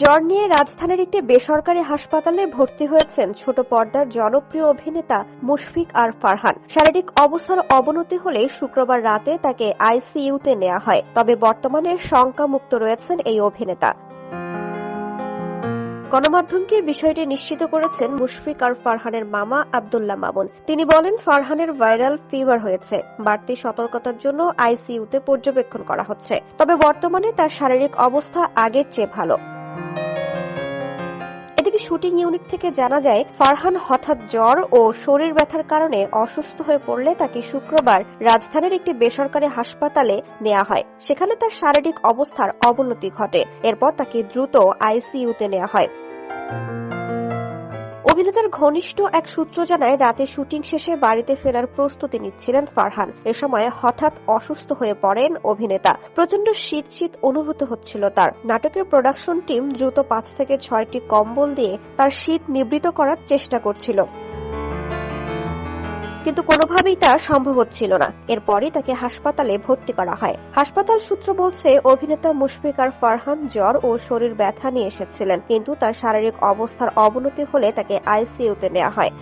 জ্বর নিয়ে রাজধানীর একটি বেসরকারি হাসপাতালে ভর্তি হয়েছেন ছোট পর্দার জনপ্রিয় অভিনেতা মুশফিক আর ফারহান। শারীরিক অবস্থার অবনতি হলে শুক্রবার রাতে তাকে আইসিইউতে নেওয়া হয়, তবে বর্তমানে শঙ্কামুক্ত রয়েছেন এই অভিনেতা। গণমাধ্যমকে বিষয়টি নিশ্চিত করেছেন মুশফিক আর ফারহানের মামা আবদুল্লাহ মামুন। তিনি বলেন, ফারহানের ভাইরাল ফিভার হয়েছে, বাড়তি সতর্কতার জন্য আইসিইউতে পর্যবেক্ষণ করা হচ্ছে। তবে বর্তমানে তার শারীরিক অবস্থা আগের চেয়ে ভালো। শুটিং ইউনিট থেকে জানা যায়, ফারহান হঠাৎ জ্বর ও শরীর ব্যথার কারণে অসুস্থ হয়ে পড়লে তাকে শুক্রবার রাজধানীর একটি বেসরকারি হাসপাতালে নেওয়া হয়। সেখানে তার শারীরিক অবস্থার অবনতি ঘটে। এরপর তাকে দ্রুত আইসিইউতে নেওয়া হয়। অভিনেতার ঘনিষ্ঠ এক সূত্র জানায়, রাতে শুটিং শেষে বাড়িতে ফেরার প্রস্তুতি নিচ্ছিলেন ফারহান। এ সময় হঠাৎ অসুস্থ হয়ে পড়েন অভিনেতা। প্রচণ্ড শীত শীত অনুভূত হচ্ছিল তার। নাটকের প্রোডাকশন টিম দ্রুত পাঁচ থেকে ছয়টি কম্বল দিয়ে তার শীত নিবৃত করার চেষ্টা করছিল। কিন্তু কোনোভাবেই তা সম্ভব হচ্ছিল না। এরপরে তাকে হাসপাতালে ভর্তি করা হয়। হাসপাতাল সূত্র বলছে, অভিনেতা মুশফিকার ফারহান জ্বর ও শরীর ব্যথা নিয়ে এসেছিলেন, কিন্তু তার শারীরিক অবস্থার অবনতি হলে তাকে আইসিইউতে নেওয়া হয়।